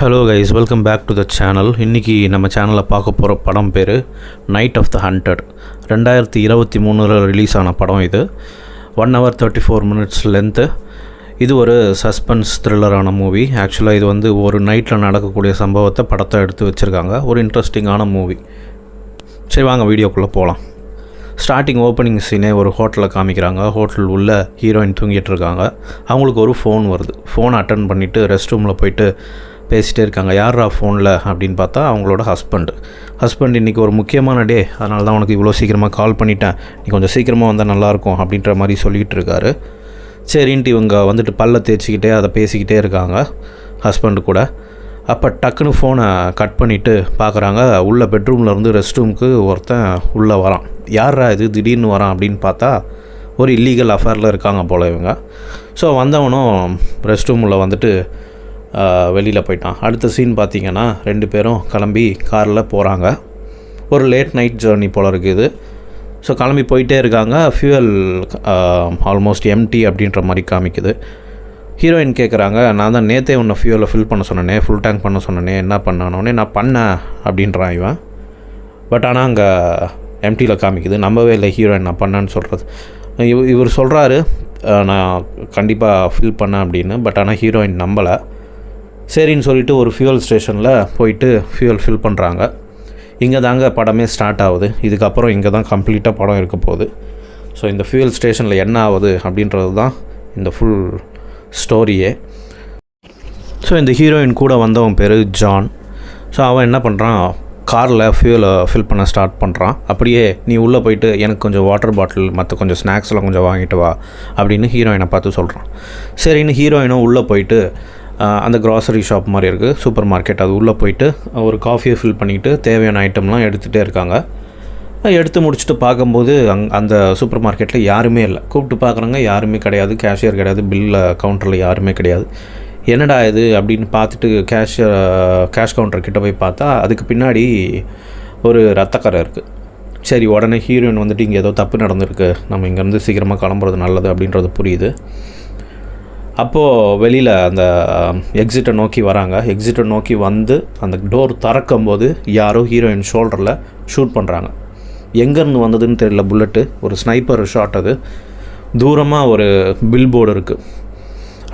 Hello guys welcome back to the channel இன்றைக்கி நம்ம சேனலில் பார்க்க போகிற படம் பேர் நைட் ஆஃப் த ஹண்டட் ரெண்டாயிரத்தி இருபத்தி மூணில் ரிலீஸ் ஆன படம் இது. One hour thirty four minutes length இது ஒரு சஸ்பென்ஸ் த்ரில்லரான மூவி ஆக்சுவலாக இது வந்து ஒரு நைட்டில் நடக்கக்கூடிய சம்பவத்தை படத்தை எடுத்து வச்சுருக்காங்க. ஒரு இன்ட்ரெஸ்டிங்கான மூவி சரி வாங்க வீடியோக்குள்ளே போகலாம் ஸ்டார்டிங் ஓப்பனிங் சீனே ஒரு ஹோட்டலில் காமிக்கிறாங்க. ஹோட்டல் உள்ள ஹீரோயின் தூங்கிட்டு இருக்காங்க. அவங்களுக்கு ஒரு ஃபோன் வருது. ஃபோன் அட்டன் பண்ணிவிட்டு ரெஸ்ட் ரூமில் போயிட்டு பேசிகிட்டே இருக்காங்க. யாரா ஃபோனில் அப்படின்னு பார்த்தா அவங்களோட ஹஸ்பண்ட் ஹஸ்பண்ட் இன்றைக்கி ஒரு முக்கியமான டே அதனால தான் உனக்கு இவ்வளோ சீக்கிரமாக கால் பண்ணிட்டேன். நீ கொஞ்சம் சீக்கிரமாக வந்தால் நல்லாயிருக்கும் அப்படின்ற மாதிரி சொல்லிகிட்டு இருக்காரு. சரின்ட்டு இவங்க வந்துட்டு பல்ல தேய்ச்சிக்கிட்டே அதை பேசிக்கிட்டே இருக்காங்க. ஹஸ்பண்டு கூட. அப்போ டக்குன்னு ஃபோனை கட் பண்ணிவிட்டு பார்க்குறாங்க உள்ள பெட்ரூமில் இருந்து ரெஸ்ட் ரூமுக்கு ஒருத்தன் உள்ளே வரான். யாரா இது? திடீர்னு வரான். அப்படின்னு பார்த்தா ஒரு இல்லீகல் அஃபேரில் இருக்காங்க போல் இவங்க. ஸோ வந்தவனும் ரெஸ்ட் ரூமில் வந்துட்டு வெளியில் போயிட்டான். அடுத்த சீன் பார்த்தீங்கன்னா ரெண்டு பேரும் கிளம்பி காரில் போகிறாங்க ஒரு லேட் நைட் ஜேர்னி போல் இருக்குது ஸோ கிளம்பி போயிட்டே இருக்காங்க. ஃபியூவல் ஆல்மோஸ்ட் எம்டி அப்படின்ற மாதிரி காமிக்குது. ஹீரோயின் கேட்குறாங்க நான் தான் நேற்றே உன்னை ஃபியூலை ஃபில் பண்ண சொன்னனே ஃபுல் டேங்க் பண்ண சொன்னனே என்ன பண்ணானோடனே நான் பண்ணேன் அப்படின்றான் இவன். பட் ஆனால் அங்கே எம்டியில் காமிக்குது. நம்பவே இல்லை ஹீரோயின் நான் பண்ணேன்னு சொல்கிறது இவ் இவர் சொல்கிறாரு நான் கண்டிப்பாக ஃபில் பண்ணேன் அப்படின்னு. பட் ஆனால் ஹீரோயின் நம்பலை. சரின்னு சொல்லிட்டு ஒரு ஃபியூல் ஸ்டேஷனில் போயிட்டு ஃபியூல் ஃபில் பண்ணுறாங்க இங்கே தாங்க படமே ஸ்டார்ட் ஆகுது. இதுக்கப்புறம் இங்கே தான் கம்ப்ளீட்டாக படம் இருக்க போகுது. ஸோ இந்த ஃபியூல் ஸ்டேஷனில் என்ன ஆகுது அப்படின்றது தான் இந்த ஃபுல் ஸ்டோரியே ஸோ இந்த ஹீரோயின் கூட வந்தவன் பேர் ஜான் ஸோ அவன் என்ன பண்ணுறான் காரில் ஃபியூலை ஃபில் பண்ண ஸ்டார்ட் பண்ணுறான் அப்படியே நீ உள்ளே போயிட்டு எனக்கு கொஞ்சம் வாட்டர் பாட்டில் மற்ற கொஞ்சம் ஸ்நாக்ஸ்லாம் கொஞ்சம் வாங்கிட்டு வா அப்படின்னு ஹீரோயினை பார்த்து சொல்கிறான் சரின்னு ஹீரோயினும் உள்ளே போயிட்டு அந்த க்ராசரி ஷாப் மாதிரி இருக்குது சூப்பர் மார்க்கெட் அது உள்ளே போயிட்டு ஒரு காஃபியை ஃபில் பண்ணிவிட்டு தேவையான ஐட்டம்லாம் எடுத்துகிட்டே இருக்காங்க. எடுத்து முடிச்சுட்டு பார்க்கும்போது அங் அந்த சூப்பர் மார்க்கெட்டில் யாருமே இல்லை. கூப்பிட்டு பார்க்குறாங்க யாருமே கிடையாது. கேஷியர் கிடையாது. பில்லில் கவுண்டரில் யாருமே கிடையாது. என்னடா இது அப்படின்னு பார்த்துட்டு கேஷ் கேஷ் கவுண்டர் கிட்ட போய் பார்த்தா அதுக்கு பின்னாடி ஒரு ரத்தக்கரை இருக்குது சரி உடனே ஹீரோயின் வந்துட்டு இங்கே ஏதோ தப்பு நடந்திருக்கு. நம்ம இங்கேருந்து சீக்கிரமாக கிளம்புறது நல்லது அப்படின்றது புரியுது. அப்போது வெளியில் அந்த எக்ஸிட்டை நோக்கி வராங்க. எக்ஸிட்டை நோக்கி வந்து அந்த டோர் திறக்கும் போது யாரோ ஹீரோயின் ஷோல்டரில் ஷூட் பண்ணுறாங்க எங்கேருந்து வந்ததுன்னு தெரியல புல்லட்டு ஒரு ஸ்னைப்பர் ஷாட் அது. தூரமாக ஒரு பில் போர்டு இருக்குது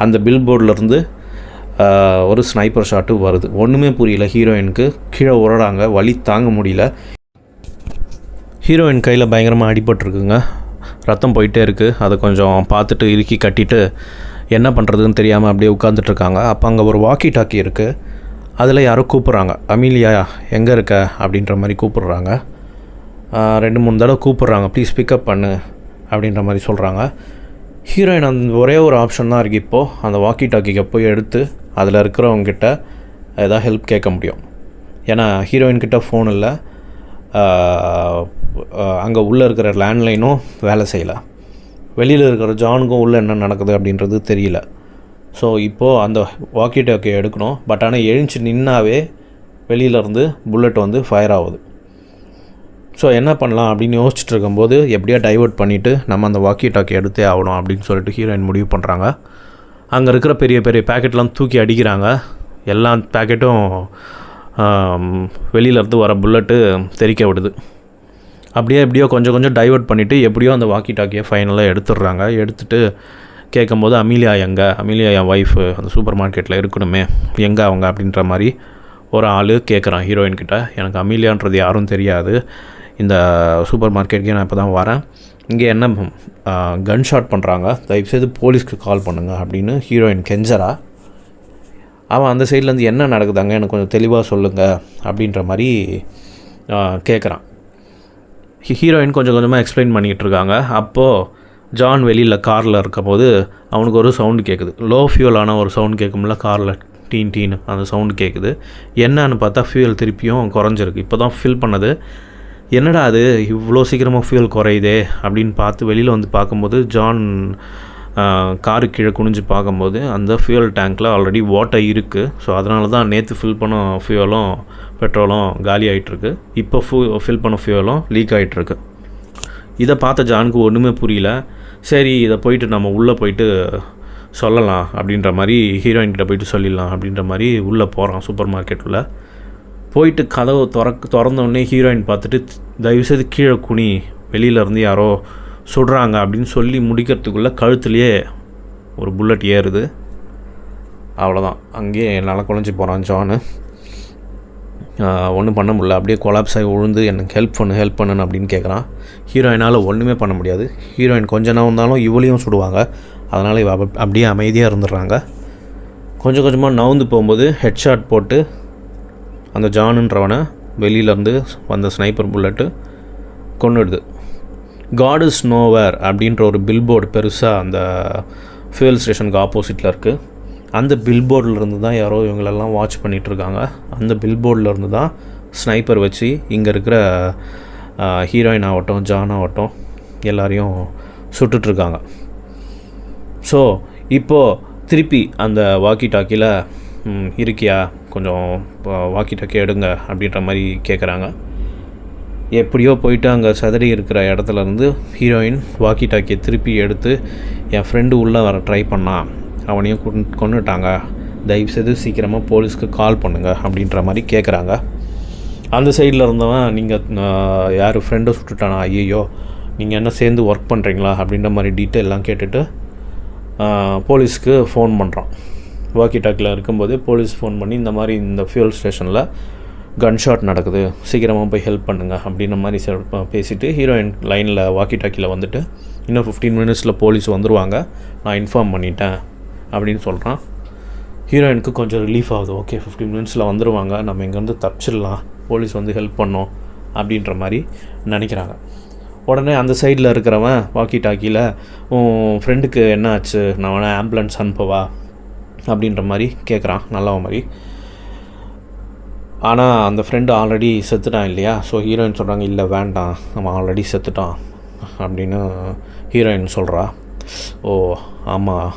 அந்த பில் போர்டிலேருந்து ஒரு ஸ்னைப்பர் ஷாட்டு வருது. ஒன்றுமே புரியல. ஹீரோயினுக்கு கீழே உரடாங்க வலி தாங்க முடியல. ஹீரோயின் கையில் பயங்கரமாக அடிபட்டுருக்குங்க. ரத்தம் போயிட்டே இருக்குது அதை கொஞ்சம் பார்த்துட்டு இறுக்கி கட்டிட்டு என்ன பண்ணுறதுன்னு தெரியாமல் அப்படியே உட்காந்துட்ருக்காங்க அப்போ அங்கே ஒரு வாக்கி டாக்கி இருக்குது அதில் யாரோ கூப்பிட்றாங்க. அமீலியா எங்கே இருக்க? அப்படின்ற மாதிரி கூப்பிட்றாங்க. ரெண்டு மூணு தடவை கூப்பிட்றாங்க. ப்ளீஸ் பிக்கப் பண்ணு. அப்படின்ற மாதிரி சொல்கிறாங்க ஹீரோயின் அந்த ஒரே ஒரு ஆப்ஷன் தான் இருக்குது இப்போது அந்த வாக்கி டாக்கிக்கு போய் எடுத்து அதில் இருக்கிறவங்கக்கிட்ட எதாவது ஹெல்ப் கேட்க முடியும். ஏன்னா ஹீரோயின்கிட்ட ஃபோன் இல்லை. அங்கே உள்ளே இருக்கிற லேண்ட்லைனும் வேலை செய்யலை. வெளியில் இருக்கிற ஜானுக்கும் உள்ளே என்ன நடக்குது அப்படின்றது தெரியல. ஸோ இப்போது அந்த வாக்கி டாக்கி எடுக்கணும். பட் ஆனால் எழுந்துச்சு நின்னாவே வெளியிலேருந்து புல்லட் வந்து ஃபயர் ஆகுது. ஸோ என்ன பண்ணலாம் அப்படின்னு யோசிச்சுட்டு இருக்கும்போது எப்படியா டைவர்ட் பண்ணிவிட்டு நம்ம அந்த வாக்கி டாக்கி எடுத்தே ஆகணும் அப்படின்னு சொல்லிட்டு ஹீரோயின் முடிவு பண்ணுறாங்க அங்கே இருக்கிற பெரிய பெரிய பேக்கெட்லாம் தூக்கி அடிக்கிறாங்க. எல்லா பேக்கெட்டும் வெளியிலேருந்து வர புல்லட்டு தெறிக்க விடுது. அப்படியே எப்படியோ கொஞ்சம் கொஞ்சம் டைவர்ட் பண்ணிவிட்டு எப்படியோ அந்த வாக்கி டாக்கியை ஃபைனலாக எடுத்துடுறாங்க. எடுத்துட்டு கேட்கும்போது அமீலியா எங்கே? அமீலியா என் ஒய்ஃபு அந்த சூப்பர் மார்க்கெட்டில் இருக்கணுமே. எங்கே அவங்க? அப்படின்ற மாதிரி ஒரு ஆள் கேட்குறான் ஹீரோயின் கிட்ட. எனக்கு அமீலியான்றது யாரும் தெரியாது. இந்த சூப்பர் மார்க்கெட்டுக்கே நான் இப்போ தான் வரேன். இங்கே என்ன கன் ஷாட் பண்ணுறாங்க தயவுசெய்து போலீஸ்க்கு கால் பண்ணுங்கள் அப்படின்னு ஹீரோயின் கெஞ்சரா அவன் அந்த சைட்லேருந்து என்ன நடக்குதாங்க? எனக்கு கொஞ்சம் தெளிவாக சொல்லுங்கள் அப்படின்ற மாதிரி கேட்குறான். ஹீரோயின் கொஞ்சம் கொஞ்சமாக எக்ஸ்பிளைன் பண்ணிகிட்டு இருக்காங்க அப்போது ஜான் வெளியில் காரில் இருக்கும்போது அவனுக்கு ஒரு சவுண்டு கேட்குது லோ ஃபியூலான ஒரு சவுண்ட் கேட்கும்ல காரில் டீன் டீன் அந்த சவுண்டு கேட்குது என்னன்னு பார்த்தா ஃபியூல் திருப்பியும் குறைஞ்சிருக்கு. இப்போ தான் ஃபில் பண்ணது. என்னடா அது இவ்வளோ சீக்கிரமாக ஃபியூல் குறையுதே அப்படின்னு பார்த்து வெளியில் வந்து பார்க்கும்போது ஜான் காரு கீழே குனிஞ்சு பார்க்கும்போது அந்த ஃபியூயல் டேங்க்கில் ஆல்ரெடி வாட்டர் இருக்குது ஸோ அதனால தான் நேற்று ஃபில் பண்ண ஃபியூயலும் பெட்ரோலும் காலி ஆகிட்டுருக்கு இப்போ ஃபு ஃபில் பண்ண ஃபியூயலும் லீக் ஆகிட்டுருக்கு இதை பார்த்த ஜானுக்கு ஒன்றுமே புரியல. சரி இதை போயிட்டு நம்ம உள்ளே போயிட்டு சொல்லலாம் அப்படின்ற மாதிரி ஹீரோயின் கிட்ட போயிட்டு சொல்லிடலாம் அப்படின்ற மாதிரி உள்ளே போகிறான் சூப்பர் மார்க்கெட்டில் போயிட்டு கதவு திறக்க திறந்தோடனே ஹீரோயின் பார்த்துட்டு தயவுசெய்து கீழே குனி. வெளியில இருந்து யாரோ சுடுறாங்க அப்படின்னு சொல்லி முடிக்கிறதுக்குள்ளே கழுத்துலேயே ஒரு புல்லட் ஏறுது. அவ்வளோதான் அங்கேயே என்னால் குழஞ்சி போகிறான் ஜானு. ஒன்றும் பண்ண முடியல. அப்படியே கொலாப்ஸ் ஆகி விழுந்து எனக்கு ஹெல்ப் பண்ணு ஹெல்ப் பண்ணுன்னு அப்படின்னு கேட்குறான் ஹீரோயினால் ஒன்றுமே பண்ண முடியாது. ஹீரோயின் கொஞ்ச நேரம் இருந்தாலும் இவளையும் சுடுவாங்க. அதனால் இவ அப்படியே அமைதியாக இருந்துடுறாங்க. கொஞ்சம் கொஞ்சமாக நவுந்து போகும்போது ஹெட்ஷாட் போட்டு அந்த ஜானுன்றவனை வெளியிலேருந்து வந்த ஸ்னைப்பர் புல்லட்டு கொண்டுடுது காட் இஸ் நோவேர் அப்படின்ற ஒரு பில்போர்டு பெருசாக அந்த ஃபியூல் ஸ்டேஷனுக்கு ஆப்போசிட்டில் இருக்குது அந்த பில்போர்டிலிருந்து தான் யாரோ இவங்களெல்லாம் வாட்ச் பண்ணிகிட்ருக்காங்க அந்த பில்போர்டில் இருந்து தான் ஸ்னைப்பர் வச்சு இங்கே இருக்கிற ஹீரோயின் ஆகட்டும் ஜான் ஆகட்டும் எல்லாரையும் சுட்டுட்ருக்காங்க ஸோ இப்போது திருப்பி அந்த வாக்கி டாக்கியில் இருக்கியா? கொஞ்சம் வாக்கி டாக்கி எடுங்க அப்படின்ற மாதிரி கேட்குறாங்க எப்படியோ போயிட்டு அங்கே சதறி இருக்கிற இடத்துல இருந்து ஹீரோயின் வாக்கி டாக்கியை திருப்பி எடுத்து என் ஃப்ரெண்டு உள்ளே வர ட்ரை பண்ணான் அவனையும் கொன் கொண்டுட்டாங்க தயவுசெய்து சீக்கிரமாக போலீஸ்க்கு கால் பண்ணுங்க அப்படின்ற மாதிரி கேட்குறாங்க அந்த சைடில் இருந்தவன் நீங்கள் யார் ஃப்ரெண்டை சுட்டுட்டானா? ஐயோ நீங்கள் என்ன சேர்ந்து ஒர்க் பண்ணுறீங்களா அப்படின்ற மாதிரி டீட்டெயிலாம் கேட்டுட்டு போலீஸ்க்கு ஃபோன் பண்ணுறான் வாக்கி டாக்கில் இருக்கும்போது போலீஸ் ஃபோன் பண்ணி இந்த மாதிரி இந்த ஃபியூல் ஸ்டேஷனில் கன்ஷாட் நடக்குது. சீக்கிரமாக போய் ஹெல்ப் பண்ணுங்க அப்படின்ற மாதிரி சொல் பேசிவிட்டு ஹீரோயின் லைனில் வாக்கி டாக்கியில் வந்துட்டு இன்னும் ஃபிஃப்டீன் மினிட்ஸில் போலீஸ் வந்துருவாங்க. நான் இன்ஃபார்ம் பண்ணிட்டேன் அப்படின்னு சொல்கிறான் ஹீரோயினுக்கு கொஞ்சம் ரிலீஃப் ஆகுது. ஓகே ஃபிஃப்டீன் மினிட்ஸில் வந்துருவாங்க. நம்ம இங்கேருந்து தப்பிச்சிடலாம். போலீஸ் வந்து ஹெல்ப் பண்ணோம் அப்படின்ற மாதிரி நினைக்கிறாங்க. உடனே அந்த சைடில் இருக்கிறவன் வாக்கி டாக்கியில் உன் ஃப்ரெண்டுக்கு என்ன ஆச்சு? நான் வேணா ஆம்புலன்ஸ் அனுப்பவா? அப்படின்ற மாதிரி கேட்குறான் நல்லவன் மாதிரி. ஆனால் அந்த ஃப்ரெண்டு ஆல்ரெடி செத்துட்டான் இல்லையா? ஸோ ஹீரோயின் சொல்கிறாங்க இல்லை வேண்டாம். அவன் ஆல்ரெடி செத்துட்டான். அப்படின்னு ஹீரோயின் சொல்கிறா ஓ ஆமாம்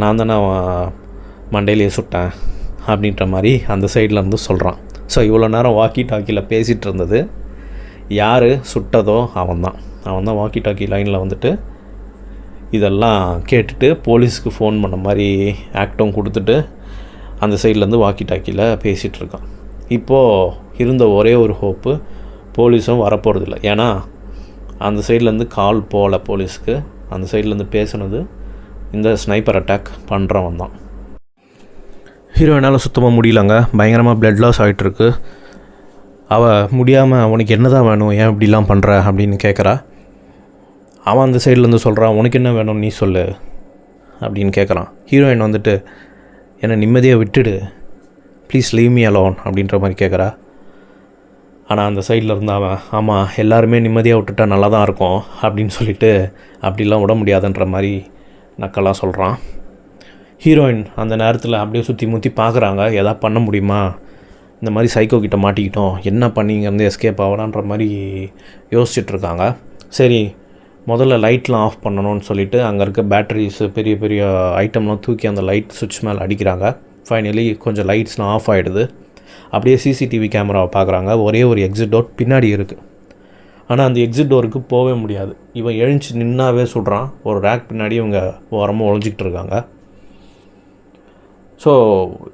நான் தானே அவன் மண்டையிலேயே சுட்டேன். அப்படின்ற மாதிரி அந்த சைடில் இருந்து சொல்கிறான் ஸோ இவ்வளோ நேரம் வாக்கி டாக்கியில் பேசிகிட்டு இருந்தது. யார் சுட்டதோ அவன்தான் அவன் தான் வாக்கி டாக்கி லைனில் வந்துட்டு இதெல்லாம் கேட்டுட்டு போலீஸுக்கு ஃபோன் பண்ண மாதிரி ஆக்டும் கொடுத்துட்டு அந்த சைட்லேருந்து வாக்கி டாக்கியில் பேசிகிட்டு இருக்கான். இப்போது இருந்த ஒரே ஒரு ஹோப்பு போலீஸும் வரப்போகிறதில்ல ஏன்னா அந்த சைட்லேருந்து கால் போகல போலீஸ்க்கு அந்த சைட்லேருந்து பேசுனது இந்த ஸ்னைப்பர் அட்டாக் பண்ணுறவன் தான். ஹீரோ என்னால் சுத்தமாக முடியலங்க. பயங்கரமாக பிளட் லாஸ் ஆகிட்டுருக்கு அவள் முடியாமல் உனக்கு என்ன தான் வேணும்? ஏன் இப்படிலாம் பண்ணுற அப்படின்னு கேட்குறா அவன் அந்த சைட்லேருந்து சொல்கிறான் உனக்கு என்ன வேணும்? நீ சொல்லு. அப்படின்னு கேட்குறான் ஹீரோயின் வந்துட்டு என்னை நிம்மதியாக விட்டுடு. ப்ளீஸ் லீவ் மீ அலோன் அப்படின்ற மாதிரி கேட்குறா ஆனால் அந்த சைடில் இருந்தால் அவன் ஆமாம் எல்லாருமே நிம்மதியாக விட்டுட்டா நல்லா தான் இருக்கும் அப்படின்னு சொல்லிட்டு அப்படிலாம் விட முடியாதுன்ற மாதிரி நக்கலாக சொல்கிறான் ஹீரோயின் அந்த நேரத்தில் அப்படியே சுற்றி முற்றி பார்க்குறாங்க எதா பண்ண முடியுமா? இந்த மாதிரி சைக்கோ கிட்ட மாட்டிக்கிட்டோம் என்ன பண்ணி இங்கேருந்து எஸ்கேப் ஆகலான்ற மாதிரி யோசிச்சுட்ருக்காங்க. சரி முதல்ல லைட்லாம் ஆஃப் பண்ணணும்னு சொல்லிட்டு அங்கே இருக்க பேட்டரிஸு பெரிய பெரிய ஐட்டம்லாம் தூக்கி அந்த லைட் சுவிட்ச் மேலே அடிக்கிறாங்க. ஃபைனலி கொஞ்சம் லைட்ஸ்லாம் ஆஃப் ஆகிடுது அப்படியே சிசிடிவி கேமராவை பார்க்குறாங்க ஒரே ஒரு எக்ஸிட் டோர் பின்னாடி இருக்குது ஆனால் அந்த எக்ஸிட் டோருக்கு போகவே முடியாது. இவன் எழுந்துச்சு நின்னாவே சுடுறான் ஒரு ரேக் பின்னாடி இவங்க ஓரமாக ஒழிஞ்சிக்கிட்டு இருக்காங்க. ஸோ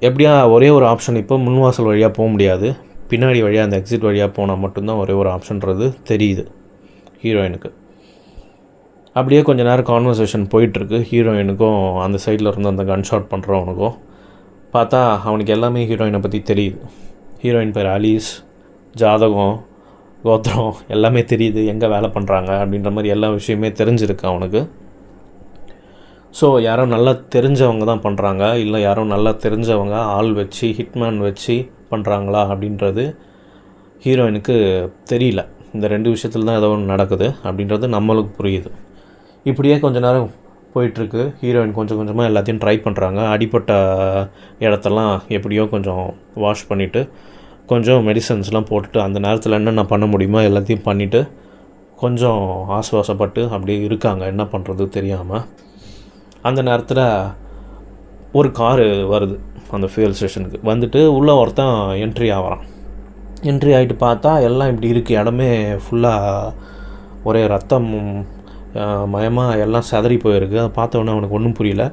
எப்படியா ஒரே ஒரு ஆப்ஷன் இப்போ முன்வாசல் வழியாக போக முடியாது. பின்னாடி வழியாக அந்த எக்ஸிட் வழியாக போனால் மட்டும்தான் ஒரே ஒரு ஆப்ஷன்றது தெரியுது ஹீரோயினுக்கு அப்படியே கொஞ்ச நேரம் கான்வர்சேஷன் போயிட்டுருக்கு ஹீரோயினுக்கும் அந்த சைடில் இருந்து அந்த கன் ஷாட் பண்ணுறவனுக்கும் பார்த்தா அவனுக்கு எல்லாமே ஹீரோயினை பற்றி தெரியுது. ஹீரோயின் பேர் அலீஸ் ஜாதகம் கோத்திரம் எல்லாமே தெரியுது. எங்கே வேலை பண்ணுறாங்க அப்படின்ற மாதிரி எல்லா விஷயமே தெரிஞ்சிருக்கு அவனுக்கு. ஸோ யாரோ நல்லா தெரிஞ்சவங்க தான் பண்ணுறாங்க இல்லை யாரோ நல்லா தெரிஞ்சவங்க ஆள் வச்சு ஹிட்மேன் வச்சு பண்ணுறாங்களா அப்படின்றது ஹீரோயினுக்கு தெரியல. இந்த ரெண்டு விஷயத்தில் தான் ஏதோ ஒன்று நடக்குது அப்படின்றது நம்மளுக்கு புரியுது. இப்படியே கொஞ்ச நேரம் போயிட்டுருக்கு. ஹீரோயின் கொஞ்சம் கொஞ்சமாக எல்லாத்தையும் ட்ரை பண்ணுறாங்க அடிப்பட்ட இடத்தெல்லாம் எப்படியோ கொஞ்சம் வாஷ் பண்ணிவிட்டு கொஞ்சம் மெடிசன்ஸ்லாம் போட்டுட்டு அந்த நேரத்தில் என்னென்ன பண்ண முடியுமோ எல்லாத்தையும் பண்ணிவிட்டு கொஞ்சம் ஆசுவாசப்பட்டு அப்படியே இருக்காங்க. என்ன பண்ணுறது தெரியாமல் அந்த நேரத்தில் ஒரு காரு வருது அந்த ஃபியூல் ஸ்டேஷனுக்கு வந்துட்டு உள்ளே ஒருத்தன் என்ட்ரி ஆகிறான் என்ட்ரி ஆகிட்டு பார்த்தா எல்லாம் இப்படி இருக்குது இடமே ஃபுல்லாக ஒரே ரத்தம் மயமாக எல்லாம் செதறி போயிருக்கு. அதை பார்த்தோன்னே அவனுக்கு ஒன்றும் புரியல.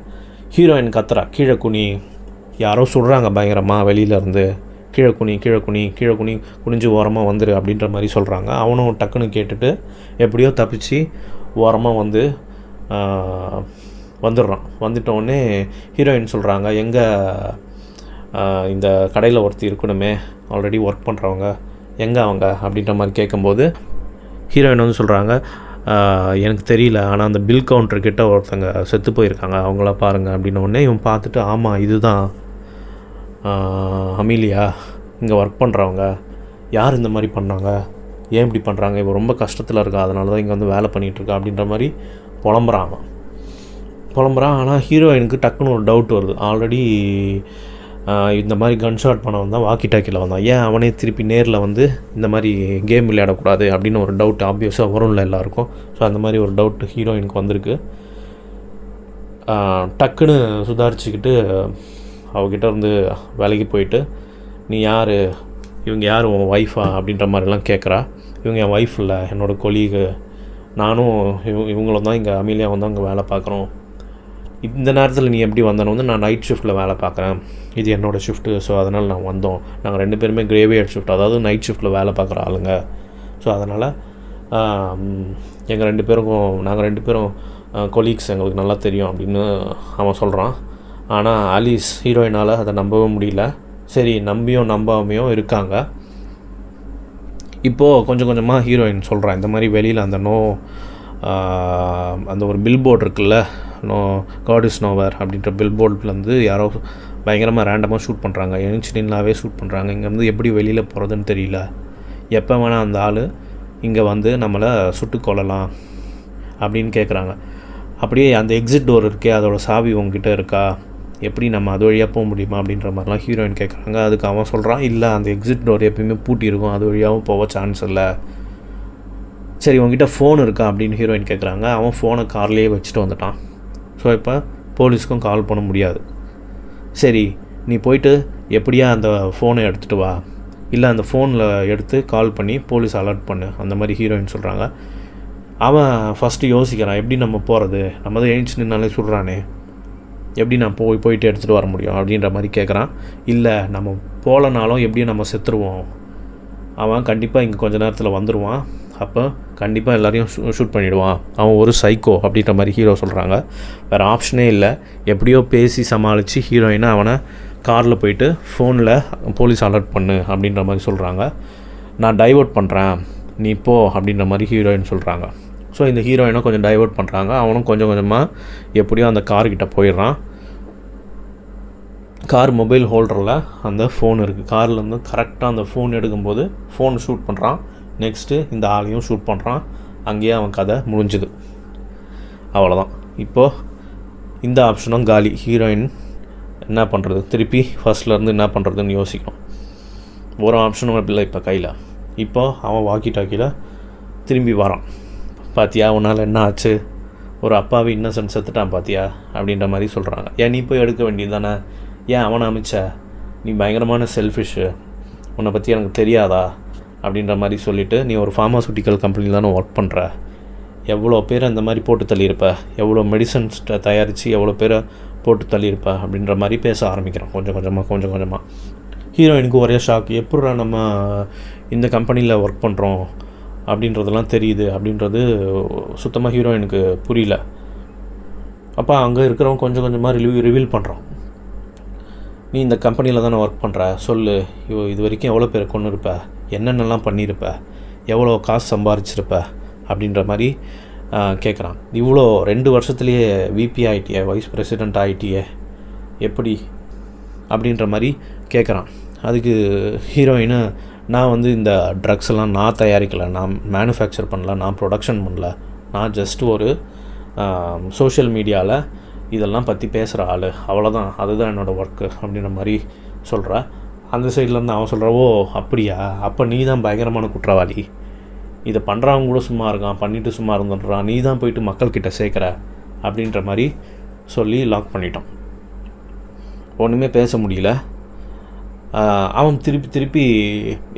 ஹீரோயின் கத்துறா. கீழே குனி. யாரோ சொல்கிறாங்க பயங்கரமாக வெளியிலேருந்து கீழே குனி கீழே குனி கீழே குனி குனிஞ்சு ஓரமாக வந்துரு அப்படின்ற மாதிரி சொல்கிறாங்க அவனும் டக்குன்னு கேட்டுட்டு எப்படியோ தப்பிச்சு ஓரமாக வந்து வந்துடுறான். வந்துட்டோடனே ஹீரோயின் சொல்கிறாங்க எங்கே இந்த கடையில் ஒருத்தி இருக்கணுமே. ஆல்ரெடி ஒர்க் பண்ணுறவங்க எங்கே அவங்க? அப்படின்ற மாதிரி கேட்கும்போது ஹீரோயின் வந்து சொல்கிறாங்க எனக்கு தெரியல. ஆனால் அந்த பில் கவுண்டர் கிட்ட ஒருத்தங்க செத்து போயிருக்காங்க. அவங்கள பாருங்கள் அப்படின்ன உடனே இவன் பார்த்துட்டு ஆமாம் இதுதான். அமிலியா அமீலியா இங்கே ஒர்க் பண்ணுறவங்க யார் இந்த மாதிரி பண்ணாங்க? ஏன் இப்படி பண்ணுறாங்க இவன் ரொம்ப கஷ்டத்தில் இருக்கா. அதனால தான் இங்கே வந்து வேலை பண்ணிகிட்டு இருக்கா. அப்படின்ற மாதிரி புலம்புறான் அவன். புலம்புறான். ஆனால் ஹீரோயினுக்கு டக்குன்னு ஒரு டவுட் வருது. ஆல்ரெடி இந்த மாதிரி கன் ஷாட் பண்ண வந்தான் வாக்கி டாக்கியில் வந்தான். ஏன் அவனே திருப்பி நேரில் வந்து இந்த மாதிரி கேம் விளையாடக்கூடாது அப்படின்னு ஒரு டவுட் ஆப்வியஸாக வரும்ல எல்லாருக்கும். ஸோ அந்த மாதிரி ஒரு டவுட் ஹீரோயினுக்கு வந்திருக்கு. டக்குன்னு சுதாரிச்சுக்கிட்டு அவகிட்ட இருந்து வேலைக்கு போயிட்டு நீ யார்? இவங்க யார் உன் ஒய்ஃபா அப்படின்ற மாதிரிலாம் கேட்குறா இவங்க என் ஒய்ஃப் இல்லை என்னோடய கொலீகு நானும் இவ இவங்களும் தான் இங்கே அமீலியா வந்து அங்கே வேலை பார்க்குறோம். இந்த நேரத்தில் நீ எப்படி வந்தனு வந்து நான் நைட் ஷிஃப்ட்டில் வேலை பார்க்குறேன். இது என்னோடய ஷிஃப்ட்டு ஸோ அதனால் நான் வந்தோம். நாங்கள் ரெண்டு பேருமே கிரேவியர்ட் ஷிஃப்ட் அதாவது நைட் ஷிஃப்ட்டில் வேலை பார்க்குற ஆளுங்க. ஸோ அதனால் எங்கள் ரெண்டு பேருக்கும் நாங்கள் ரெண்டு பேரும் கொலீக்ஸ் எங்களுக்கு நல்லா தெரியும் அப்படின்னு அவன் சொல்கிறான் ஆனால் அலிஸ் ஹீரோயினால் அதை நம்பவே முடியல. சரி நம்பியும் நம்பாமையும் இருக்காங்க. இப்போது கொஞ்சம் கொஞ்சமாக ஹீரோயின் சொல்கிறான் இந்த மாதிரி வெளியில் அந்த நோ அந்த ஒரு பில் போர்டு இருக்குல்ல நோ காட் இஸ் நோவர் அப்படின்ற பில் போர்ட்லேருந்து யாரோ பயங்கரமாக ரேண்டமாக ஷூட் பண்ணுறாங்க என்ஜினியர்லாவே ஷூட் பண்ணுறாங்க இங்கேருந்து எப்படி வெளியில் போகிறதுன்னு தெரியல. எப்போ வேணால் அந்த ஆள் இங்கே வந்து நம்மளை சுட்டு கொல்லலாம் அப்படின்னு கேட்குறாங்க அப்படியே அந்த எக்ஸிட் டோர் இருக்கே அதோட சாவி உங்ககிட்ட இருக்கா? எப்படி நம்ம அது வழியாக போக முடியுமா அப்படின்ற மாதிரிலாம் ஹீரோயின் கேட்குறாங்க அதுக்கு அவன் சொல்கிறான் இல்லை அந்த எக்ஸிட் டோர் எப்பயுமே பூட்டி இருக்கும். அது வழியாகவும் போக சான்ஸ் இல்லை. சரி உங்ககிட்ட ஃபோன் இருக்கா அப்படின்னு ஹீரோயின் கேட்குறாங்க அவன் ஃபோனை கார்லேயே வச்சுட்டு வந்துட்டான். ஸோ இப்போ போலீஸ்க்கும் கால் பண்ண முடியாது. சரி நீ போயிட்டு எப்படியா அந்த ஃபோனை எடுத்துகிட்டு வா. இல்லை அந்த ஃபோனில் எடுத்து கால் பண்ணி போலீஸ் அலர்ட் பண்ணு. அந்த மாதிரி ஹீரோயின் சொல்கிறாங்க அவன் ஃபஸ்ட்டு யோசிக்கிறான் எப்படி நம்ம போகிறது நம்ம தான் எழுந்துச்சு நின்னாலே சொல்கிறானே எப்படி நான் போய் போயிட்டு எடுத்துகிட்டு வர முடியும்? அப்படின்ற மாதிரி கேட்குறான் இல்லை நம்ம போகலனாலும் எப்படியும் நம்ம செத்துருவோம். அவன் கண்டிப்பாக இங்கே கொஞ்ச நேரத்தில் வந்துடுவான் அப்போ கண்டிப்பாக எல்லாரையும் ஷூட் பண்ணிவிடுவான் அவன் ஒரு சைக்கோ அப்படின்ற மாதிரி ஹீரோ சொல்கிறாங்க வேறு ஆப்ஷனே இல்லை. எப்படியோ பேசி சமாளித்து ஹீரோயினை அவனை காரில் போயிட்டு ஃபோனில் போலீஸ் அலர்ட் பண்ணு அப்படின்ற மாதிரி சொல்கிறாங்க நான் டைவர்ட் பண்ணுறேன் நீ போ அப்படின்ற மாதிரி ஹீரோயின் சொல்கிறாங்க ஸோ இந்த ஹீரோயினை கொஞ்சம் டைவர்ட் பண்ணுறாங்க அவனும் கொஞ்சம் கொஞ்சமாக எப்படியோ அந்த கார்கிட்ட போயிடுறான். கார் மொபைல் ஹோல்டரில் அந்த ஃபோன் இருக்குது கார்லேருந்து கரெக்டாக அந்த ஃபோன் எடுக்கும்போது ஃபோன் ஷூட் பண்ணுறான் நெக்ஸ்ட்டு இந்த ஆளையும் ஷூட் பண்ணுறான் அங்கேயே அவன் கதை முடிஞ்சுது. அவ்வளோதான் இப்போது இந்த ஆப்ஷனும் காலி. ஹீரோயின் என்ன பண்ணுறது திருப்பி ஃபர்ஸ்ட்லேருந்து என்ன பண்ணுறதுன்னு யோசிக்கணும். ஒரு ஆப்ஷனும் இல்லை இப்போ கையில். இப்போ அவன் வாக்கி டாக்கியில் திரும்பி வரான். பாத்தியா உன்னால் என்ன ஆச்சு? ஒரு அப்பாவி இன்னசென்ட் செத்துட்டான் பாத்தியா? அப்படின்ற மாதிரி சொல்கிறாங்க ஏன் நீ போய் எடுக்க வேண்டியது தானே? ஏன் அவனை அமைச்ச? நீ பயங்கரமான செல்ஃபிஷ்ஷு உன்னை பற்றி எனக்கு தெரியாதா? அப்படின்ற மாதிரி சொல்லிவிட்டு நீ ஒரு ஃபார்மாசூட்டிக்கல் கம்பெனியில் தானே ஒர்க் பண்ணுற எவ்வளோ பேர் அந்த மாதிரி போட்டு தள்ளியிருப்ப? எவ்வளோ மெடிசன்ஸ் தயாரித்து எவ்வளோ பேரை போட்டு தள்ளியிருப்ப? அப்படின்ற மாதிரி பேச ஆரம்பிக்கிறான் கொஞ்சம் கொஞ்சமாக கொஞ்சம் கொஞ்சமாக ஹீரோயினுக்கு ஒரே ஷாக் எப்பட்றா நம்ம இந்த கம்பெனியில் ஒர்க் பண்ணுறோம் அப்படின்றதெல்லாம் தெரியுது. அப்படின்றது சுத்தமாக ஹீரோயினுக்கு புரியல. அப்போ அங்கே இருக்கிறவங்க கொஞ்சம் கொஞ்சமாக ரிவ்யூ ரிவீல் பண்ணுறோம் நீ இந்த கம்பெனியில் தானே ஒர்க் பண்ணுற சொல்லு. இது வரைக்கும் எவ்வளோ பேர் கொண்டு இருப்ப என்னென்னலாம் பண்ணியிருப்ப? எவ்வளோ காசு சம்பாரிச்சிருப்ப? அப்படின்ற மாதிரி கேட்குறான் இவ்வளோ ரெண்டு வருஷத்துலேயே விபி ஆகிட்டியே வைஸ் பிரசிடெண்ட் ஆகிட்டியே எப்படி? அப்படின்ற மாதிரி கேட்குறான் அதுக்கு ஹீரோயினு நான் வந்து இந்த ட்ரக்ஸ் எல்லாம் நான் தயாரிக்கலை நான் மேனுஃபேக்சர் பண்ணல நான் ப்ரொடக்ஷன் பண்ணல. நான் ஜஸ்ட் ஒரு சோஷியல் மீடியாவில் இதெல்லாம் பற்றி பேசுகிற ஆள். அவ்வளோதான் அதுதான் என்னோடய ஒர்க்கு அப்படின்ற மாதிரி சொல்கிறேன் அந்த சைட்லேருந்து அவன் சொல்கிறவோ அப்படியா? அப்போ நீ தான் பயங்கரமான குற்றவாளி. இதை பண்ணுறவங்க கூட சும்மா இருக்கான் பண்ணிவிட்டு சும்மா இருந்துடுறான் நீ தான் போயிட்டு மக்கள்கிட்ட சேர்க்குற? அப்படின்ற மாதிரி சொல்லி லாக் பண்ணிட்டான். ஒன்றுமே பேச முடியல. அவன் திருப்பி திருப்பி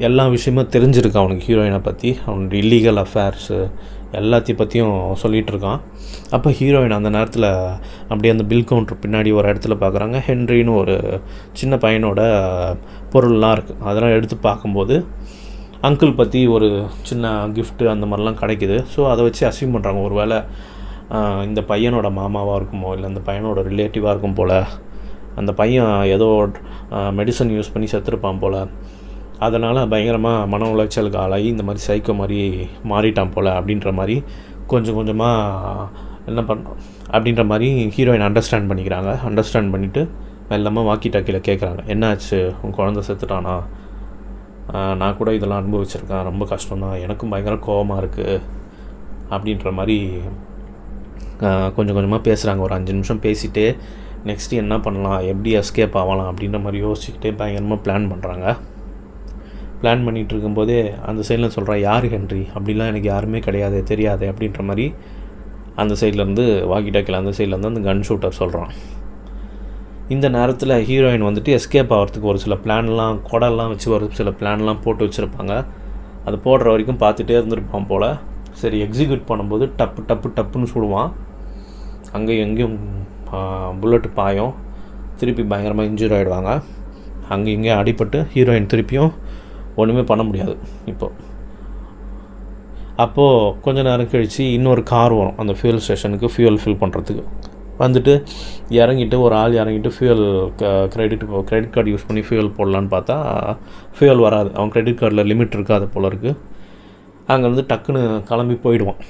எல்லா விஷயமும் தெரிஞ்சிருக்கு அவனுக்கு ஹீரோயினை பற்றி அவனுடைய இல்லீகல் அஃபேர்ஸு எல்லாத்தையும் பற்றியும் சொல்லிகிட்டு இருக்கான் அப்போ ஹீரோயின் அந்த நேரத்தில் அப்படியே அந்த பில் கவுண்டர் பின்னாடி ஒரு இடத்துல பார்க்குறாங்க ஹென்ரின்னு ஒரு சின்ன பையனோட பொருள்லாம் இருக்குது அதெல்லாம் எடுத்து பார்க்கும்போது அங்கிள் பற்றி ஒரு சின்ன கிஃப்ட்டு அந்த மாதிரிலாம் கிடைக்குது. ஸோ அதை வச்சு அசீவ் பண்ணுறாங்க ஒரு வேளை இந்த பையனோட மாமாவாக இருக்குமோ இல்லை இந்த பையனோட ரிலேட்டிவாக இருக்கும் போல் அந்த பையன் ஏதோ மெடிசன் யூஸ் பண்ணி செத்துருப்பான் போல் அதனால் பயங்கரமாக மன உளைச்சலுக்கு ஆளாகி இந்த மாதிரி சைக்கோ மாதிரி மாறிட்டான் போல் அப்படின்ற மாதிரி கொஞ்சம் கொஞ்சமாக என்ன பண்ணோம் அப்படின்ற மாதிரி ஹீரோயின் அண்டர்ஸ்டாண்ட் பண்ணிக்கிறாங்க. அண்டர்ஸ்டாண்ட் பண்ணிவிட்டு மெல்லமாக வாக்கி டாக்கியில் கேட்குறாங்க என்னாச்சு? உன் குழந்த செத்துட்டானா? நான் கூட இதெல்லாம் அனுபவிச்சிருக்கேன். ரொம்ப கஷ்டம்தான். எனக்கும் பயங்கர கோவமாக இருக்குது அப்படின்ற மாதிரி கொஞ்சம் கொஞ்சமாக பேசுகிறாங்க ஒரு அஞ்சு நிமிஷம் பேசிகிட்டே நெக்ஸ்ட்டு என்ன பண்ணலாம்? எப்படி எஸ்கேப் ஆகலாம்? அப்படின்ற மாதிரி யோசிச்சுக்கிட்டே பயங்கரமாக பிளான் பண்ணுறாங்க பிளான் பண்ணிகிட்டு இருக்கும்போதே அந்த சைடில் சொல்கிறா யார் ஹென்றி? அப்படிலாம் எனக்கு யாருமே கிடையாது தெரியாது அப்படின்ற மாதிரி அந்த சைட்லேருந்து வாக்கி டாக்கில் அந்த சைட்லேருந்து அந்த கன் ஷூட்டர் சொல்கிறான் இந்த நேரத்தில் ஹீரோயின் வந்துட்டு எஸ்கேப் ஆகிறதுக்கு ஒரு சில பிளான்லாம் குடம்லாம் வச்சு ஒரு சில பிளான்லாம் போட்டு வச்சுருப்பாங்க. அது போடுற வரைக்கும் பார்த்துட்டே இருந்திருப்பான் போல். சரி எக்ஸிக்யூட் பண்ணும்போது டப்பு டப்பு டப்புன்னு சுடுவான். அங்கேயும் எங்கேயும் புல்லட்டு பாயும். திருப்பி பயங்கரமாக இன்ஜூர் ஆகிடுவாங்க அங்கே இங்கேயும் அடிபட்டு ஹீரோயின் திருப்பியும் ஒன்றுமே பண்ண முடியாது இப்போது அப்போது கொஞ்ச நேரம் கழித்து இன்னொரு கார் வரும். அந்த ஃபியூல் ஸ்டேஷனுக்கு ஃபியூல் ஃபில் பண்ணுறதுக்கு வந்துட்டு இறங்கிட்டு ஒரு ஆள் இறங்கிட்டு fuel credit credit card use பண்ணி ஃபியூல் போடலான்னு பார்த்தா ஃபியூல் வராது. அவன் கிரெடிட் கார்டில் லிமிட் இருக்காது போல இருக்குது அங்கேருந்து டக்குன்னு கிளம்பி போயிடுவான்.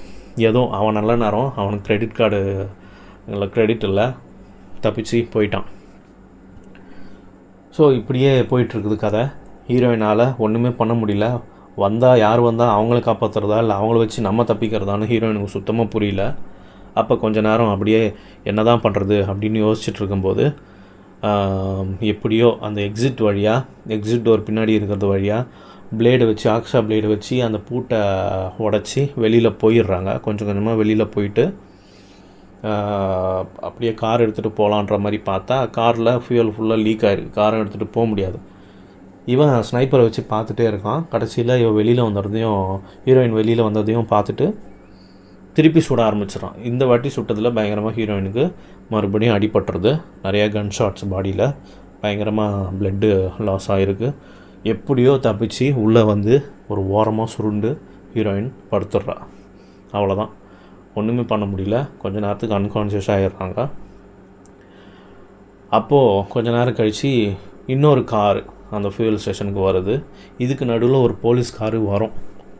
ஏதோ அவன் நல்ல நேரம் அவனுக்கு கிரெடிட் கார்டு இல்லை கிரெடிட் இல்லை தப்பிச்சு போயிட்டான். ஸோ இப்படியே போயிட்டுருக்குது கதை. ஹீரோயினால் ஒன்றுமே பண்ண முடியல. வந்தால் யார் வந்தால் அவங்கள காப்பாற்றுறதா இல்லை அவங்கள வச்சு நம்ம தப்பிக்கிறதான்னு ஹீரோயினுக்கு சுத்தமாக புரியல. அப்போ கொஞ்ச நேரம் அப்படியே என்ன தான் பண்ணுறது அப்படின்னு யோசிச்சுட்டு இருக்கும்போது எப்படியோ அந்த எக்ஸிட் வழியாக எக்ஸிட் டோர் பின்னாடி இருக்கிறது வழியாக பிளேடு வச்சு ஆக்ஸா பிளேடு வச்சு அந்த பூட்டை உடச்சி வெளியில் போயிடுறாங்க. கொஞ்சம் கொஞ்சமாக வெளியில் போயிட்டு அப்படியே கார் எடுத்துகிட்டு போகலான்ற மாதிரி பார்த்தா காரில் ஃபியூல் ஃபுல்லாக லீக் ஆகிருக்கு காரை எடுத்துகிட்டு போக முடியாது. இவன் ஸ்னைப்பரை வச்சு பார்த்துட்டே இருக்கான். கடைசியில் இவன் வெளியில் வந்ததையும் ஹீரோயின் வெளியில் வந்ததையும் பார்த்துட்டு திருப்பி சுட ஆரம்பிச்சிடறான். இந்த வாட்டி சுட்டதில் பயங்கரமாக ஹீரோயினுக்கு மறுபடியும் அடிபட்டுறது நிறையா கன் ஷாட்ஸ் பாடியில் பயங்கரமாக பிளட்டு லாஸ் ஆகிருக்கு எப்படியோ தப்பிச்சு உள்ளே வந்து ஒரு ஓரமாக சுருண்டு ஹீரோயின் படுத்துடுறா. அவ்வளோதான் ஒன்றுமே பண்ண முடியல. கொஞ்ச நேரத்துக்கு அன்கான்ஷியஸ் ஆகிடுறாங்க அப்போது கொஞ்ச நேரம் கழித்து இன்னொரு காரு அந்த ஃபியூல் ஸ்டேஷனுக்கு வருது இதுக்கு நடுவில் ஒரு போலீஸ் காரு வரும்.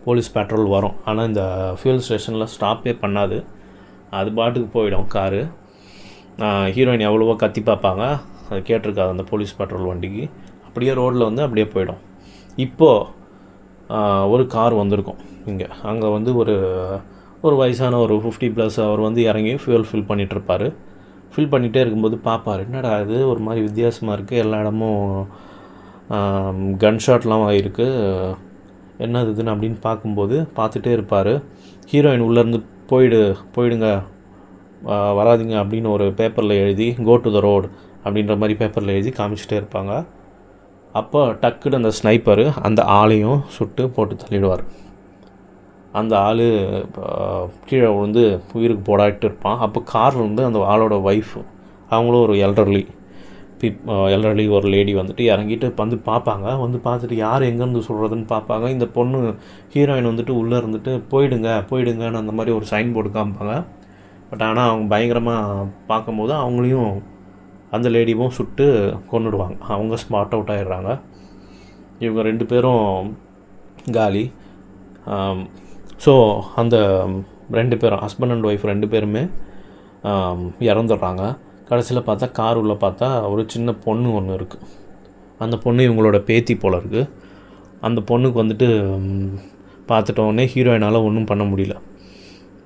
போலீஸ் பெட்ரோல் வரும். ஆனால் இந்த ஃபியூல் ஸ்டேஷனில் ஸ்டாப்பே பண்ணாது. அது பாட்டுக்கு போயிடும் காரு ஹீரோயின் எவ்வளவோ கத்தி பார்ப்பாங்க. அது கேட்டிருக்காது அந்த போலீஸ் பெட்ரோல் வண்டிக்கு. அப்படியே ரோட்டில் வந்து அப்படியே போயிடும். இப்போது ஒரு கார் வந்திருக்கும் இங்கே. அங்கே வந்து ஒரு ஒரு வயசான ஒரு ஃபிஃப்டி ப்ளஸ் அவர் வந்து இறங்கி ஃபியூல் ஃபில் பண்ணிகிட்ருப்பார் ஃபில் பண்ணிகிட்டே இருக்கும்போது பார்ப்பார் என்னடா இது? ஒரு மாதிரி வித்தியாசமாக இருக்குது எல்லா இடமும் கன்ஷாட்லாம் ஆகியிருக்கு ஆகிருக்கு இதுன்னு அப்படின்னு பார்க்கும்போது பார்த்துட்டே இருப்பார். ஹீரோயின் உள்ளேருந்து போயிடு போயிடுங்க வராதிங்க வராதீங்க அப்படின்னு ஒரு பேப்பரில் எழுதி கோ டு த ரோடு அப்படின்ற மாதிரி பேப்பரில் எழுதி காமிச்சிட்டே இருப்பாங்க. அப்போ டக்குன்னு அந்த ஸ்னைப்பரு அந்த ஆளையும் சுட்டு போட்டு தள்ளிடுவார். அந்த ஆள் கீழே விழுந்து உயிருக்கு போடாட்டு இருப்பான். அப்போ கார்லேருந்து வந்து அந்த ஆளோட ஒய்ஃப் அவங்களும் ஒரு எல்டர்லி பிப் எல்டர்லி ஒரு லேடி வந்துட்டு இறங்கிட்டு வந்து பார்ப்பாங்க. வந்து பார்த்துட்டு யார் எங்கேருந்து சொல்கிறதுன்னு பார்ப்பாங்க. இந்த பொண்ணு ஹீரோயின் வந்துட்டு உள்ளே இருந்துட்டு போயிடுங்க போயிடுங்கன்னு அந்த மாதிரி ஒரு சைன் போர்டு காமிப்பாங்க. பட் ஆனால் அவங்க பயங்கரமாக பார்க்கும்போது அவங்களையும் அந்த லேடியும் சுட்டு கொன்னுடுவாங்க. அவங்க ஸ்மார்ட் அவுட் ஆகிடுறாங்க இவங்க ரெண்டு பேரும் காலி. ஸோ அந்த ரெண்டு பேரும் ஹஸ்பண்ட் அண்ட் ஒய்ஃப் ரெண்டு பேருமே இறந்துடுறாங்க. கடைசியில் பார்த்தா கார் உள்ளே பார்த்தா ஒரு சின்ன பொண்ணு ஒன்று இருக்குது அந்த பொண்ணு இவங்களோட பேத்தி போல் இருக்குது அந்த பொண்ணுக்கு வந்துட்டு பார்த்துட்டோடனே ஹீரோயினால் ஒன்றும் பண்ண முடியல.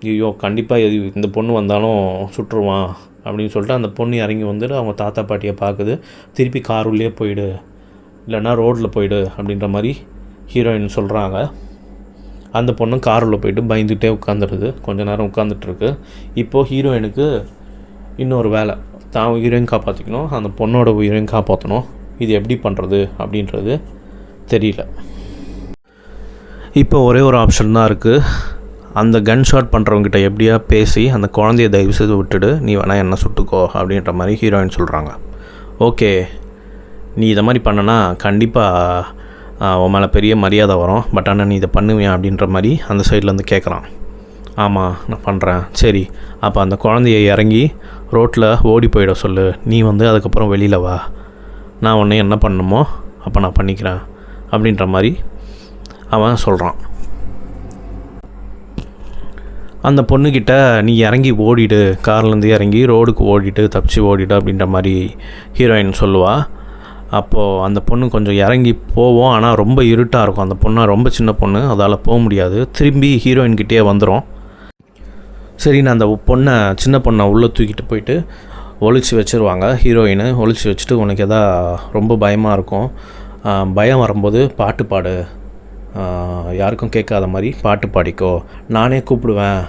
ஐயோ கண்டிப்பாக எது இந்த பொண்ணு வந்தாலும் சுட்டுருவான் அப்படின்னு சொல்லிட்டு அந்த பொண்ணு இறங்கி வந்துட்டு அவங்க தாத்தா பாட்டியை பார்க்குது. திருப்பி கார் உள்ளே போயிடு. இல்லைன்னா ரோட்டில் போயிடு அப்படின்ற மாதிரி ஹீரோயின் சொல்கிறாங்க அந்த பொண்ணு காருள்ள போயிட்டு பயந்துகிட்டே உட்காந்துருது கொஞ்ச நேரம் உட்காந்துட்ருக்கு இப்போது ஹீரோயினுக்கு இன்னொரு வேலை. தான் உயிரையும் காப்பாற்றிக்கணும் அந்த பொண்ணோட உயிரையும் காப்பாற்றணும் இது எப்படி பண்ணுறது அப்படின்றது தெரியல. இப்போ ஒரே ஒரு ஆப்ஷன் தான் இருக்குது அந்த கன் ஷாட் பண்ணுறவங்ககிட்ட எப்படியா பேசி அந்த குழந்தைய தயவு செய்து விட்டுடு நீ வேணால் என்ன சுட்டுக்கோ அப்படின்ற மாதிரி ஹீரோயின் சொல்கிறாங்க ஓகே நீ இதை மாதிரி பண்ணனா கண்டிப்பாக உன் மேலே பெரிய மரியாதை வரும். பட் ஆனால் நீ இதை பண்ணுவியா அப்படின்ற மாதிரி அந்த சைட்லேருந்து கேட்குறான் ஆமாம் நான் பண்ணுறேன் சரி அப்போ அந்த குழந்தைய இறங்கி ரோட்டில் ஓடி போயிட சொல்லு. நீ வந்து அதுக்கப்புறம் வெளியில் வா. நான் உன்னை என்ன பண்ணணுமோ அப்போ நான் பண்ணிக்கிறேன் அப்படின்ற மாதிரி அவன் சொல்கிறான் அந்த பொண்ணுக்கிட்ட நீ இறங்கி ஓடிடு. கார்லேருந்து இறங்கி ரோடுக்கு ஓடிட்டு தப்பிச்சு ஓடிடு அப்படின்ற மாதிரி ஹீரோயின் சொல்லுவா. அப்போது அந்த பொண்ணு கொஞ்சம் இறங்கி போவோம். ஆனால் ரொம்ப இருட்டாக இருக்கும். அந்த பொண்ணு ரொம்ப சின்ன பொண்ணு. அதால் போக முடியாது. திரும்பி ஹீரோயின்கிட்டே வந்துடும் சரி நான் அந்த பொண்ணை சின்ன பொண்ணை உள்ளே தூக்கிட்டு போயிட்டு ஒழிச்சு வச்சுருவாங்க ஹீரோயின் ஒழிச்சு வச்சுட்டு உனக்கு எதா ரொம்ப பயமாக இருக்கும். பயம் வரும்போது பாட்டு பாடு. யாருக்கும் கேட்காத மாதிரி பாட்டு பாடிக்கோ. நானே கூப்பிடுவேன்.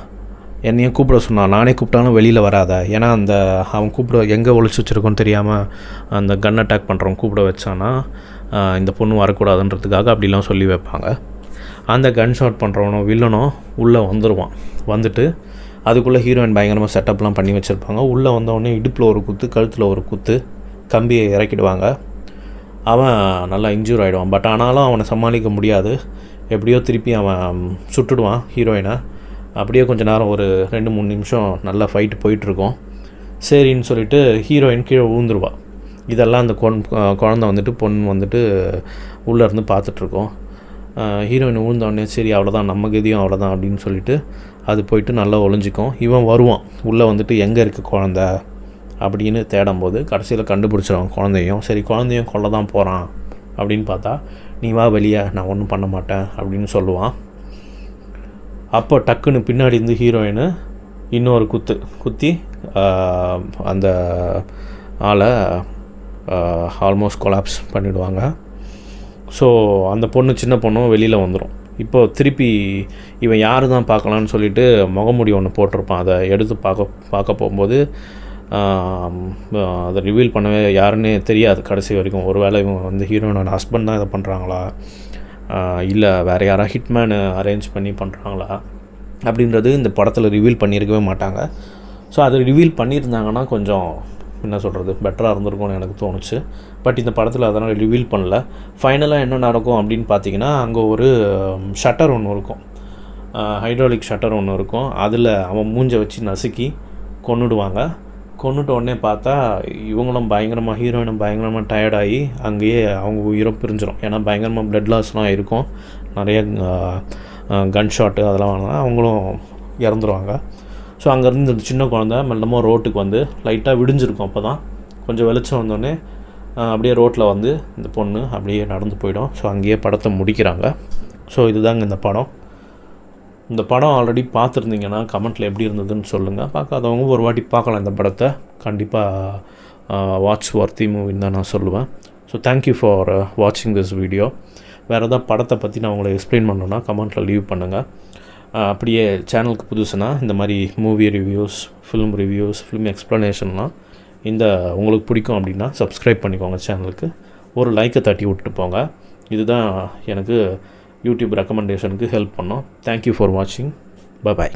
என்னையும் கூப்பிட சொன்னான் நானே கூப்பிட்டாலும் வெளியில் வராத. ஏன்னா அந்த அவன் கூப்பிட எங்கே ஒழிச்சு வச்சுருக்கோன்னு தெரியாமல் அந்த கன் அட்டாக் பண்ணுறவன் கூப்பிட வச்சான்னா இந்த பொண்ணு வரக்கூடாதுன்றதுக்காக அப்படிலாம் சொல்லி வைப்பாங்க. அந்த கன் ஷாட் பண்ணுறவனும் வில்லனும் உள்ளே வந்துடுவான் வந்துட்டு அதுக்குள்ளே ஹீரோயின் பயங்கரமாக செட்டப்லாம் பண்ணி வச்சுருப்பாங்க. உள்ளே வந்தவொடனே இடுப்பில் ஒரு குத்து கழுத்தில் ஒரு குத்து கம்பியை இறக்கிடுவாங்க. அவன் நல்லா இன்ஜூர் ஆகிடுவான் பட் ஆனாலும் அவனை சமாளிக்க முடியாது. எப்படியோ திருப்பி அவன் சுட்டுடுவான் ஹீரோயினை. அப்படியே கொஞ்சம் நேரம் ஒரு ரெண்டு மூணு நிமிஷம் நல்லா ஃபைட்டு போயிட்டுருக்கோம். சரின்னு சொல்லிட்டு ஹீரோயின் கீழே விழுந்துருவா. இதெல்லாம் அந்த கொன் குழந்த வந்துட்டு பொண்ணு வந்துட்டு உள்ளே இருந்து பார்த்துட்ருக்கோம் ஹீரோயின் விழுந்தோடனே சரி அவ்வளோதான் நம்ம கதியும் அவ்வளோதான் அப்படின்னு சொல்லிட்டு அது போயிட்டு நல்லா ஒளிஞ்சிக்கும். இவன் வருவான். உள்ளே வந்துட்டு எங்கே இருக்குது குழந்த? அப்படின்னு தேடும்போது கடைசியில் கண்டுபிடிச்சிருவான் குழந்தையும். சரி குழந்தையும் கொல்ல தான் போகிறான் அப்படின்னு பார்த்தா நீ வா வெளியே நான் ஒன்றும் பண்ண மாட்டேன் அப்படின்னு சொல்லுவான். அப்போ டக்குன்னு பின்னாடி இருந்து ஹீரோயின் இன்னொரு குத்து குத்தி அந்த ஆளை ஆல்மோஸ்ட் கொலாப்ஸ் பண்ணிவிடுவாங்க ஸோ அந்த பொண்ணு சின்ன பொண்ணும் வெளியில் வந்துடும் இப்போ திருப்பி இவன் யார் தான் பார்க்கலான்னு சொல்லிட்டு முகமுடி ஒன்று போட்டிருப்பான். அதை எடுத்து பார்க்க பார்க்க போகும்போது அதை ரிவீல் பண்ணவே யாருன்னே தெரியாது. கடைசி வரைக்கும் ஒரு வேளை இவங்க வந்து ஹீரோயினோட ஹஸ்பண்ட் தான் இதை பண்ணுறாங்களா இல்லை வேறு யாராவது ஹிட்மேனு அரேஞ்ச் பண்ணி பண்ணுறாங்களா அப்படின்றது இந்த படத்தில் ரிவீல் பண்ணியிருக்கவே மாட்டாங்க. ஸோ அதை ரிவீல் பண்ணியிருந்தாங்கன்னா கொஞ்சம் என்ன சொல்கிறது பெட்டராக இருந்திருக்கும்னு எனக்கு தோணுச்சு. பட் இந்த படத்தில் அதனால் ரிவீல் பண்ணல. ஃபைனலாக என்ன நடக்கும் அப்படின்னு பார்த்தீங்கன்னா அங்கே ஒரு ஷட்டர் ஒன்று இருக்கும். ஹைட்ராலிக் ஷட்டர் ஒன்று இருக்கும். அதில் அவன் மூஞ்சை வச்சு நசுக்கி கொண்டுடுவாங்க கொன்னுட்ட உடனே பார்த்தா இவங்களும் பயங்கரமாக ஹீரோயினும் பயங்கரமாக டயர்டாகி அங்கேயே அவங்க உயிரும் பிரிஞ்சிடும் ஏன்னா பயங்கரமாக ப்ளட் லாஸ்லாம் இருக்கும் நிறைய கன் ஷாட்டு அதெல்லாம் வாங்கினா அவங்களும் இறந்துருவாங்க. ஸோ அங்கேருந்து இந்த சின்ன குழந்த மெல்லமாக ரோட்டுக்கு வந்து லைட்டாக விடிஞ்சிருக்கும் அப்போ தான் கொஞ்சம் வெளிச்சம் வந்தோடனே அப்படியே ரோட்டில் வந்து இந்த பொண்ணு அப்படியே நடந்து போயிடும். ஸோ அங்கேயே படத்தை முடிக்கிறாங்க. ஸோ இதுதாங்க இந்த படம். இந்த படம் ஆல்ரெடி பார்த்துருந்தீங்கன்னா கமெண்ட்டில் எப்படி இருந்ததுன்னு சொல்லுங்கள் பார்க்காதவங்க ஒரு வாட்டி பார்க்கலாம் இந்த படத்தை. கண்டிப்பாக வாட்ச் ஒர்த்தி மூவின்னு தான் நான் சொல்லுவேன். ஸோ தேங்க்யூ ஃபார் வாட்சிங் திஸ் வீடியோ வேறு ஏதாவது படத்தை பற்றி நான் உங்களை எக்ஸ்பிளைன் பண்ணணுன்னா கமெண்ட்டில் லீவ் பண்ணுங்கள் அப்படியே சேனலுக்கு புதுசுனா இந்த மாதிரி movie reviews film reviews film எக்ஸ்ப்ளனேஷன்லாம் இந்த உங்களுக்கு பிடிக்கும் அப்படின்னா சப்ஸ்கிரைப் பண்ணிக்கோங்க சேனலுக்கு ஒரு லைக்கை தட்டி விட்டு போங்க. இதுதான் எனக்கு யூடியூப் ரெக்கமெண்டேஷனுக்கு ஹெல்ப் பண்ணோம். தேங்க்யூ ஃபார் வாட்சிங் பாய்